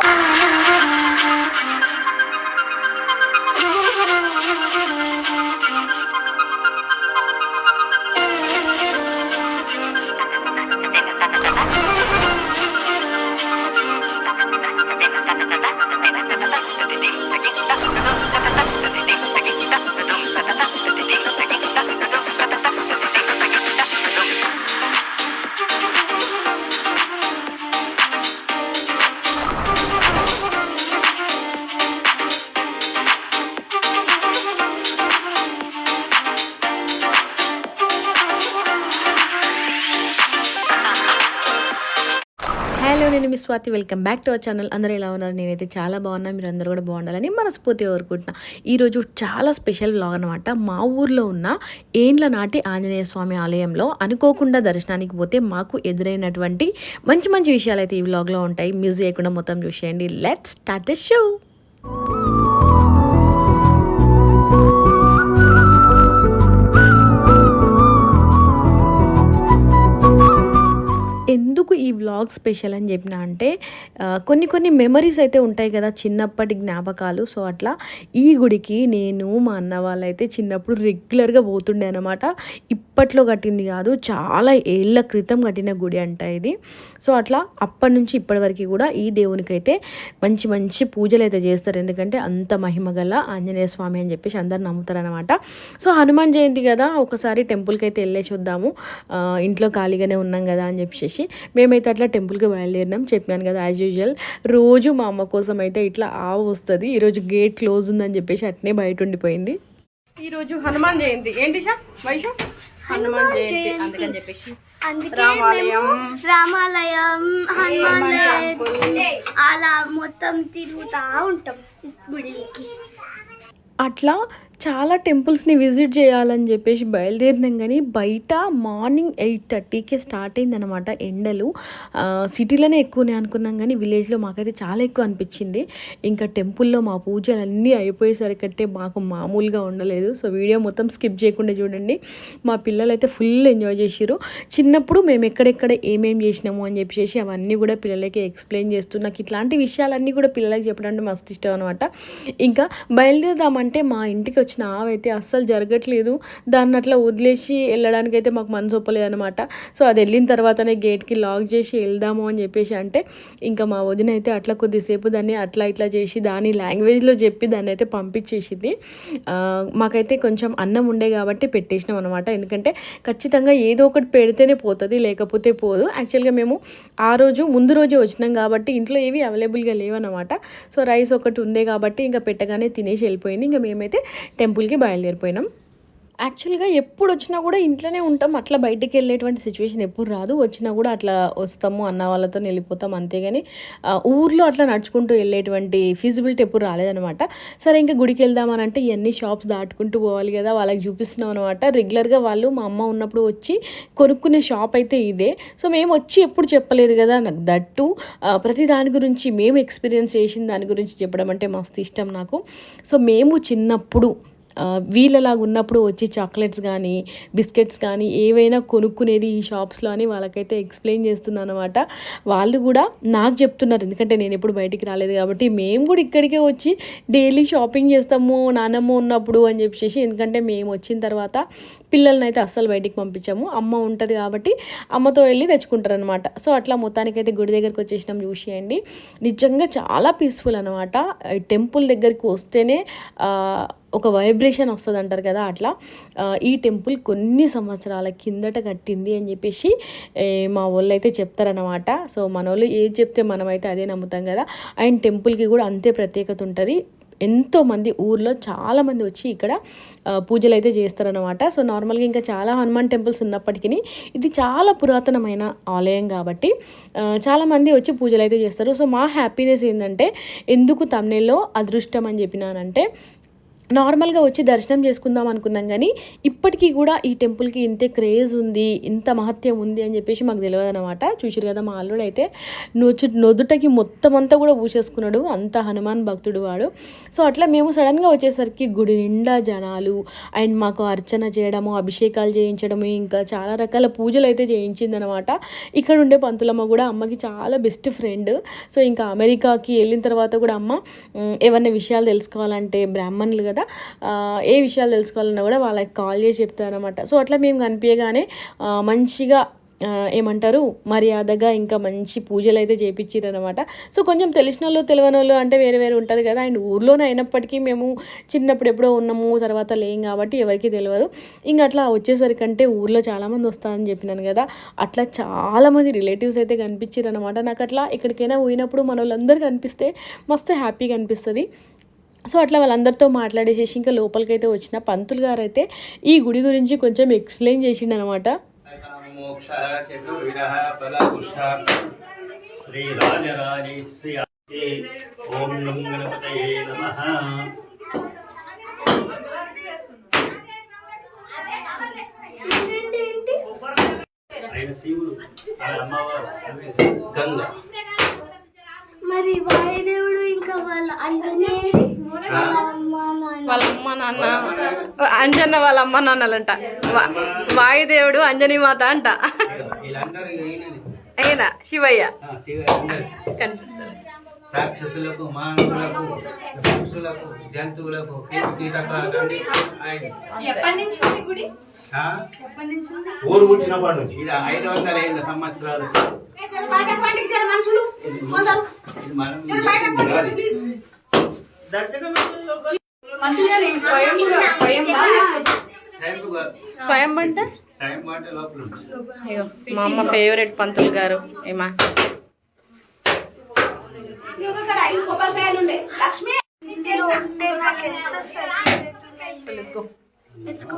Ah! Swathi welcome back to our channel. అందరూ ఎలా ఉన్నారు? నేనైతే చాలా బాగున్నా మీరు అందరూ కూడా బాగుండాలని మనస్ఫూర్తిగా కోరుకుంటున్నా. ఈరోజు చాలా స్పెషల్ వ్లాగ్ అనమాట మా ఊర్లో ఉన్న ఏండ్ల నాటి ఆంజనేయ స్వామి ఆలయంలో అనుకోకుండా దర్శనానికి పోతే మాకు ఎదురైనటువంటి మంచి మంచి విషయాలు అయితే ఈ వ్లాగ్లో ఉంటాయి. మిస్ చేయకుండా మొత్తం చూసేయండి. లెట్స్ స్టార్ట్ ద షో ఎందుకు ఈ వ్లాగ్ స్పెషల్ అని చెప్పిన అంటే కొన్ని కొన్ని మెమరీస్ అయితే ఉంటాయి కదా చిన్నప్పటి జ్ఞాపకాలు. సో అట్లా ఈ గుడికి నేను మా అన్న వాళ్ళైతే చిన్నప్పుడు రెగ్యులర్గా పోతుండే అనమాట ఇప్పట్లో కట్టింది కాదు చాలా ఏళ్ళ క్రితం కట్టిన గుడి అంట ఇది. సో అట్లా అప్పటి నుంచి ఇప్పటి వరకు కూడా ఈ దేవునికి అయితే మంచి మంచి పూజలు అయితే చేస్తారు. ఎందుకంటే అంత మహిమ గల ఆంజనేయ స్వామి అని చెప్పేసి అందరు నమ్ముతారు అనమాట సో హనుమాన్ జయంతి కదా ఒకసారి టెంపుల్కి అయితే వెళ్ళేసి వద్దాము ఇంట్లో ఖాళీగానే ఉన్నాం కదా అని చెప్పేసి మేమైతే అట్లా టెంపుల్కి బయలుదేరినాం. చెప్పాను కదా యాజ్ యూజువల్ రోజు మా అమ్మ కోసం అయితే ఇట్లా ఆవు వస్తుంది. ఈరోజు గేట్ క్లోజ్ ఉందని చెప్పేసి అట్నే బయట ఉండిపోయింది. ఈరోజు హనుమాన్ జయంతి. ఏంటి షా? వైషు? హనుమాన్ జయంతి అందుకని చెప్పేసి. అందుకే రామాలయం. మేము. అలా మొత్తం తిరుగుతా ఉంటాం గుడికి అట్లా చాలా టెంపుల్స్ని విజిట్ చేయాలని చెప్పేసి బయలుదేరినాం కానీ బయట మార్నింగ్ ఎయిట్ థర్టీకే స్టార్ట్ అయిందనమాట ఎండలు. సిటీలోనే ఎక్కువనే అనుకున్నాం కానీ విలేజ్లో మాకైతే చాలా ఎక్కువ అనిపించింది. ఇంకా టెంపుల్లో మా పూజలు అన్నీ అయిపోయేసరికంటే మాకు మామూలుగా ఉండలేదు. సో వీడియో మొత్తం స్కిప్ చేయకుండా చూడండి. మా పిల్లలు అయితే ఫుల్ ఎంజాయ్ చేసిరు చిన్నప్పుడు మేము ఎక్కడెక్కడ ఏమేం చేసినాము అని చెప్పేసి అవన్నీ కూడా పిల్లలకి ఎక్స్ప్లెయిన్ చేస్తూ నాకు ఇట్లాంటి విషయాలన్నీ కూడా పిల్లలకి చెప్పడం అంటే మస్తు ఇష్టం అనమాట ఇంకా బయలుదేరదామంటే మా ఇంటికి వచ్చిన ఆవైతే అస్సలు జరగట్లేదు. దాన్ని అట్లా వదిలేసి వెళ్ళడానికి అయితే మాకు మనసు ఒప్పలేదు అనమాట సో అది వెళ్ళిన తర్వాతనే గేట్కి లాక్ చేసి వెళ్దాము అని చెప్పేసి అంటే ఇంకా మా వదిన అయితే అట్లా కొద్దిసేపు దాన్ని అట్లా ఇట్లా చేసి దాని లాంగ్వేజ్లో చెప్పి దాన్ని అయితే పంపించేసింది. మాకైతే కొంచెం అన్నం ఉండే కాబట్టి పెట్టేసినాం అనమాట ఎందుకంటే ఖచ్చితంగా ఏదో ఒకటి పెడితేనే పోతుంది లేకపోతే పోదు. యాక్చువల్గా మేము ఆ రోజు ముందు రోజే వచ్చినాం కాబట్టి ఇంట్లో ఏవి అవైలబుల్గా లేవన్నమాట. సో రైస్ ఒకటి ఉందే కాబట్టి ఇంకా పెట్టగానే తినేసి వెళ్ళిపోయింది. ఇంకా మేమైతే టెంపుల్కి బయలుదేరిపోయినాం. యాక్చువల్గా ఎప్పుడు వచ్చినా కూడా ఇంట్లోనే ఉంటాం. అట్లా బయటికి వెళ్ళేటువంటి సిచ్యువేషన్ ఎప్పుడు రాదు. వచ్చినా కూడా అట్లా వస్తాము అన్న వాళ్ళతో వెళ్ళిపోతాం అంతేగాని ఊర్లో అట్లా నడుచుకుంటూ వెళ్ళేటువంటి ఫీజిబిలిటీ ఎప్పుడు రాలేదనమాట సరే ఇంకా గుడికి వెళ్దామని అంటే ఇవన్నీ షాప్స్ దాటుకుంటూ పోవాలి కదా వాళ్ళకి చూపిస్తున్నాం అనమాట రెగ్యులర్గా వాళ్ళు మా అమ్మ ఉన్నప్పుడు వచ్చి కొనుక్కునే షాప్ అయితే ఇదే. సో మేము వచ్చి ఎప్పుడు చెప్పలేదు కదా నాకు దట్టు ప్రతి దాని గురించి మేము ఎక్స్పీరియన్స్ చేసిన దాని గురించి చెప్పడం అంటే మస్తు ఇష్టం నాకు. సో మేము చిన్నప్పుడు వీళ్ళలాగా ఉన్నప్పుడు వచ్చి చాక్లెట్స్ కానీ బిస్కెట్స్ కానీ ఏవైనా కొనుక్కునేది ఈ షాప్స్లో అని వాళ్ళకైతే ఎక్స్ప్లెయిన్ చేస్తున్నాను అనమాట వాళ్ళు కూడా నాకు చెప్తున్నారు. ఎందుకంటే నేను ఎప్పుడు బయటికి రాలేదు కాబట్టి మేము కూడా ఇక్కడికే వచ్చి డైలీ షాపింగ్ చేస్తాము నానమ్మ ఉన్నప్పుడు అని చెప్పేసి. ఎందుకంటే మేము వచ్చిన తర్వాత పిల్లల్ని అయితే అస్సలు బయటికి పంపించాము. అమ్మ ఉంటుంది కాబట్టి అమ్మతో వెళ్ళి తెచ్చుకుంటారు అనమాట సో అట్లా మొత్తానికైతే గుడి దగ్గరికి వచ్చేసినాం చూసేయండి. నిజంగా చాలా పీస్ఫుల్ అనమాట టెంపుల్ దగ్గరికి వస్తేనే ఒక వైబ్రేషన్ వస్తుంది అంటారు కదా అట్లా. ఈ టెంపుల్ కొన్ని సంవత్సరాల కిందట కట్టింది అని చెప్పేసి మా వాళ్ళు అయితే చెప్తారనమాట సో మన వాళ్ళు ఏది చెప్తే మనమైతే అదే నమ్ముతాం కదా. అండ్ టెంపుల్కి కూడా అంతే ప్రత్యేకత ఉంటుంది. ఎంతోమంది ఊర్లో చాలామంది వచ్చి ఇక్కడ పూజలు అయితే చేస్తారనమాట సో నార్మల్గా ఇంకా చాలా హనుమాన్ టెంపుల్స్ ఉన్నప్పటికీ ఇది చాలా పురాతనమైన ఆలయం కాబట్టి చాలామంది వచ్చి పూజలు అయితే చేస్తారు. సో మా హ్యాపీనెస్ ఏంటంటే ఎందుకు తమిళలో అదృష్టం అని చెప్పినానంటే నార్మల్గా వచ్చి దర్శనం చేసుకుందాం అనుకున్నాం కానీ ఇప్పటికీ కూడా ఈ టెంపుల్కి ఇంతే క్రేజ్ ఉంది ఇంత మహత్యం ఉంది అని చెప్పేసి మాకు తెలియదు అనమాట చూసారు కదా మా అల్లుడు అయితే నొచ్చు నొదుటకి మొత్తం అంతా కూడా పూసేసుకున్నాడు అంత హనుమాన్ భక్తుడు వాడు. సో అట్లా మేము సడన్గా వచ్చేసరికి గుడి నిండా జనాలు అండ్ మాకు అర్చన చేయడము అభిషేకాలు చేయించడము ఇంకా చాలా రకాల పూజలు అయితే చేయించిందనమాట ఇక్కడ ఉండే పంతులమ్మ కూడా అమ్మకి చాలా బెస్ట్ ఫ్రెండ్. సో ఇంకా అమెరికాకి వెళ్ళిన తర్వాత కూడా అమ్మ ఏమన్నా విషయాలు తెలుసుకోవాలంటే బ్రాహ్మణులు కదా ఆ, ఏ విషయాలు తెలుసుకోవాలన్నా కూడా వాళ్ళకి కాల్ చేసి చెప్తారనమాట సో అట్లా మేము కనిపించగానే మంచిగా ఏమంటారు మర్యాదగా ఇంకా మంచి పూజలు అయితే చేపించారనమాట సో కొంచెం తెలిసిన వాళ్ళు తెలియని వాళ్ళు అంటే వేరే వేరే ఉంటుంది కదా. అండ్ ఊర్లోనే అయినప్పటికీ మేము చిన్నప్పుడు ఎప్పుడో ఉన్నాము తర్వాత లేం కాబట్టి ఎవరికి తెలియదు. ఇంకా అట్లా వచ్చేసరికంటే ఊర్లో చాలామంది వస్తారని చెప్పినాను కదా. అట్లా చాలామంది రిలేటివ్స్ అయితే కనిపించారు అనమాట నాకు అట్లా ఎక్కడికైనా పోయినప్పుడు మన వాళ్ళందరూ కనిపిస్తే మస్తు హ్యాపీగా అనిపిస్తుంది. సో అట్లా వాళ్ళందరితో మాట్లాడేసేసి ఇంకా లోపలికైతే వచ్చిన పంతులు గారు అయితే ఈ గుడి గురించి కొంచెం ఎక్స్ప్లెయిన్ చేసిండు అనమాట అమ్మవారు గంగ మరి వాయుదేవుడు వాళ్ళ అమ్మ నాన్న వాళ్ళ అమ్మ నాన్న అంజన్న వాళ్ళ అమ్మ నాన్నలంట వాయుదేవుడు అంజనీ మాత అంట. అయినా శివయ్య రాక్షసులకు మానవులకు పక్షులకు జంతువులకు కీటకాలకు ఆయన ఆ? ఊరు పుట్టినప్పటి నుంచి. ఇది ఐదు వందల ఐదు సంవత్సరాలు స్వయం ఉంది. అయ్యో, మా అమ్మ ఫేవరెట్ పంతులు గారు ఏమా? ఇందులో ఉంటే నాకు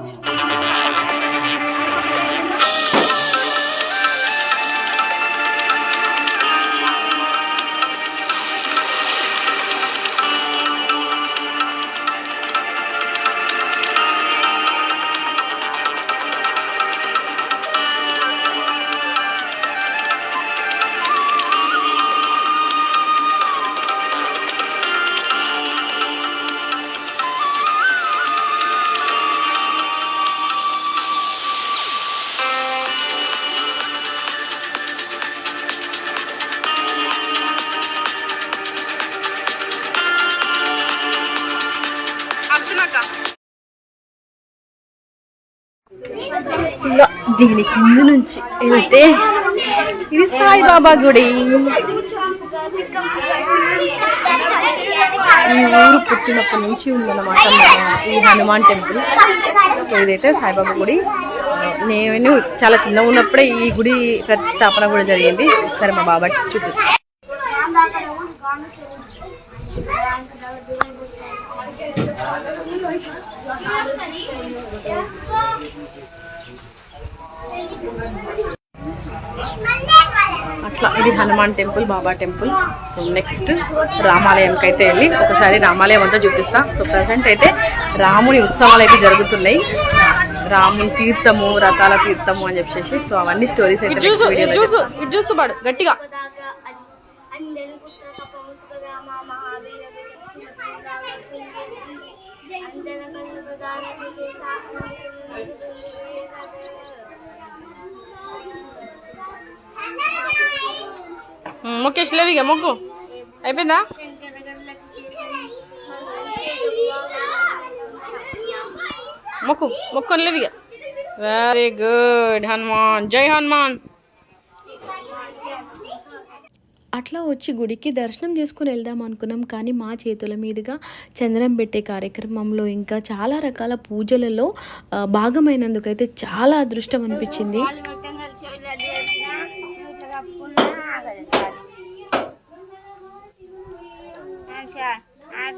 దీని కింద నుంచి వెళ్తే ఇది సాయిబాబా గుడి. ఈ ఊరు పుట్టినప్పటి నుంచి ఉందన్నమాట ఈ హనుమాన్ టెంపుల్. సో ఇదైతే సాయిబాబా గుడి. నేను చాలా చిన్నగా ఉన్నప్పుడే ఈ గుడి ప్రతిష్టాపన కూడా జరిగింది. సరే మా బాబా చూపిస్తాను. అట్లా ఇది Hanuman temple Baba temple. So next రామాలయంకి అయితే వెళ్ళి ఒకసారి రామాలయం అంతా చూపిస్తా. సో ప్రజెంట్ అయితే రాముని ఉత్సవాలు అయితే జరుగుతున్నాయి. రాముని తీర్థము రథాల తీర్థము అని చెప్పేసి. సో అవన్నీ స్టోరీస్ అయితే next video లో చెప్తా. ఇటు చూస్తూ పాడు గట్టిగా. అందరి ముఖేష్ లేవిగా మొక్కు. అయిపోయిందా? మొక్కు మొక్కొని లేవిగా వెరీ గుడ్ హనుమాన్. జై హనుమాన్. అట్లా వచ్చి గుడికి దర్శనం చేసుకుని వెళ్దాం అనుకున్నాం కానీ మా చేతుల మీదుగా చంద్రం పెట్టే కార్యక్రమంలో ఇంకా చాలా రకాల పూజలలో భాగమైనందుకైతే చాలా అదృష్టం అనిపించింది. आज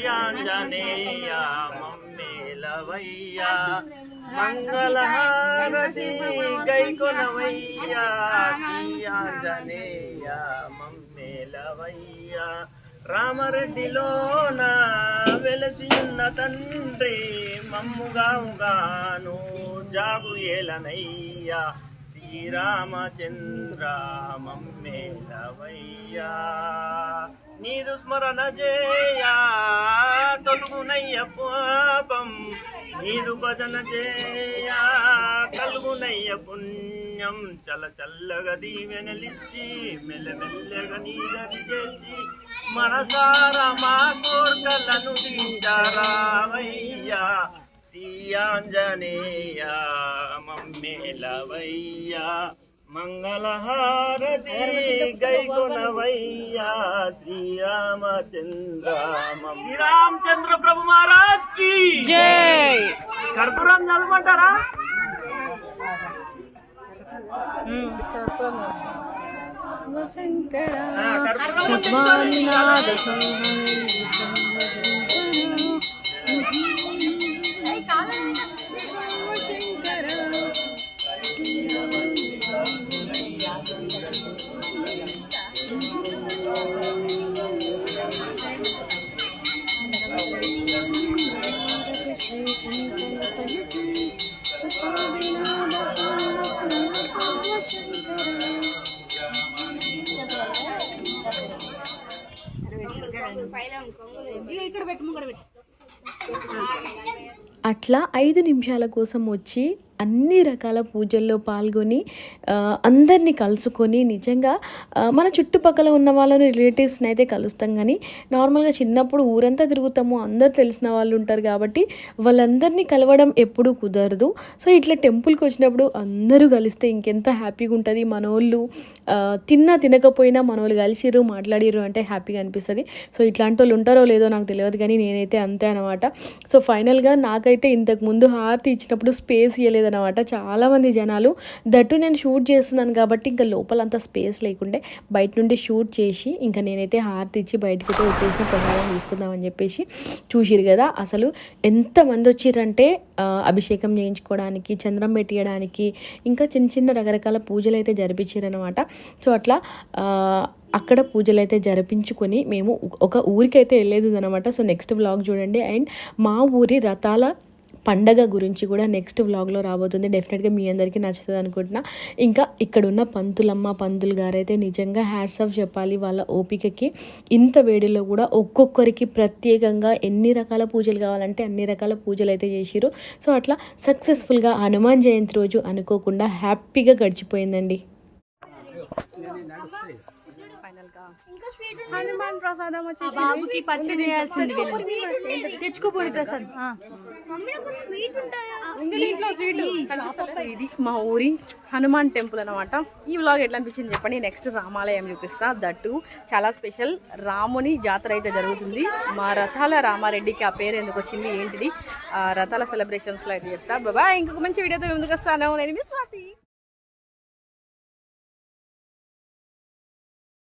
శ్రీయాంజనేయ మమ్మేలవయ్య మంగళహారతి గైకొనవయ్య శ్రీయాంజనేయ మమ్మేలవయ్య రామరెడ్డిలోన వెలసి ఉన్న తండ్రి మమ్ముగాముగాను జాగు ఏలనయ్య. శ్రీరామచంద్ర మమ్మేలవయ్యా నీదు స్మరణ చేయ తొలుగునయ్య పాపం. నీదు భజన చేయ కలుగునయ్య పుణ్యం. చల చల్లగా దీవెనలిచ్చి మెల్లమెల్లగా నీదని చేసి మనసార మా కోర్కలను सियांजनेया मम्मे लवैया मंगल हारती गई गुणवैया श्री रामचंद्र श्री रामचंद्र प्रभु महाराज की जय कर्पूरम जलमंटारा शंकर అట్లా ఐదు నిమిషాల కోసం వచ్చి అన్ని రకాల పూజల్లో పాల్గొని అందరినీ కలుసుకొని నిజంగా మన చుట్టుపక్కల ఉన్న వాళ్ళని రిలేటివ్స్ని అయితే కలుస్తాం. కానీ నార్మల్గా చిన్నప్పుడు ఊరంతా తిరుగుతాము అందరు తెలిసిన వాళ్ళు ఉంటారు కాబట్టి వాళ్ళందరినీ కలవడం ఎప్పుడూ కుదరదు. సో ఇట్లా టెంపుల్కి వచ్చినప్పుడు అందరూ కలిస్తే ఇంకెంత హ్యాపీగా ఉంటుంది. మనోళ్ళు తిన్నా తినకపోయినా మనోళ్ళు కలిసిరు మాట్లాడిర్రు అంటే హ్యాపీగా అనిపిస్తుంది. సో ఇట్లాంటి వాళ్ళు ఉంటారో లేదో నాకు తెలియదు కానీ నేనైతే అంతే అనమాట సో ఫైనల్గా నాకైతే ఇంతకు ముందు హారతి ఇచ్చినప్పుడు స్పేస్ ఇవ్వలేదు అనమాట చాలామంది జనాలు. దట్టు నేను షూట్ చేస్తున్నాను కాబట్టి ఇంకా లోపల అంత స్పేస్ లేకుండే బయట నుండి షూట్ చేసి ఇంకా నేనైతే హారతి ఇచ్చి బయటకి వచ్చేసిన ప్రసాదం తీసుకుందామని చెప్పేసి చూసిరు కదా. అసలు ఎంతమంది వచ్చిరంటే అభిషేకం చేయించుకోవడానికి చంద్రం పెట్టియడానికి ఇంకా చిన్న చిన్న రకరకాల పూజలు అయితే జరిపించారనమాట సో అట్లా అక్కడ పూజలు అయితే జరిపించుకొని మేము ఒక ఊరికైతే వెళ్ళేది అనమాట సో నెక్స్ట్ వ్లాగ్ చూడండి. అండ్ మా ఊరి రథాల పండగ గురించి కూడా నెక్స్ట్ వ్లాగ్లో రాబోతుంది. డెఫినెట్గా మీ అందరికీ నచ్చుతుంది అనుకుంటున్నా. ఇంకా ఇక్కడున్న పంతులమ్మ పంతులు గారు అయితే నిజంగా హ్యాట్స్ ఆఫ్ చెప్పాలి. వాళ్ళ ఓపికకి ఇంత వేడిలో కూడా ఒక్కొక్కరికి ప్రత్యేకంగా ఎన్ని రకాల పూజలు కావాలంటే అన్ని రకాల పూజలు అయితే చేసిరు సో అట్లా సక్సెస్ఫుల్గా హనుమాన్ జయంతి రోజు అనుకోకుండా హ్యాపీగా గడిచిపోయిందండి. హనుమాన్ ప్రసాదం వచ్చేసి బాబుకి పచ్చడి చేయాల్సింది. తెచ్చుకోపోయి ప్రసాద్. ఇది మా ఊరి హనుమాన్ టెంపుల్ అనమాట ఈ వ్లాగ్ ఎట్లా అనిపించింది చెప్పండి? నెక్స్ట్ రామాలయం చూపిస్తా. దట్టు చాలా స్పెషల్ రాముని జాతర అయితే జరుగుతుంది. మా రథాల రామారెడ్డికి ఆ పేరు ఎందుకు వచ్చింది ఏంటిది? ఆ రథాల సెలబ్రేషన్స్లో అయితే చెప్తా. బాబా ఇంకొక మంచి వీడియోతో ముందుకు వస్తాను. నేను మీ స్వాతి.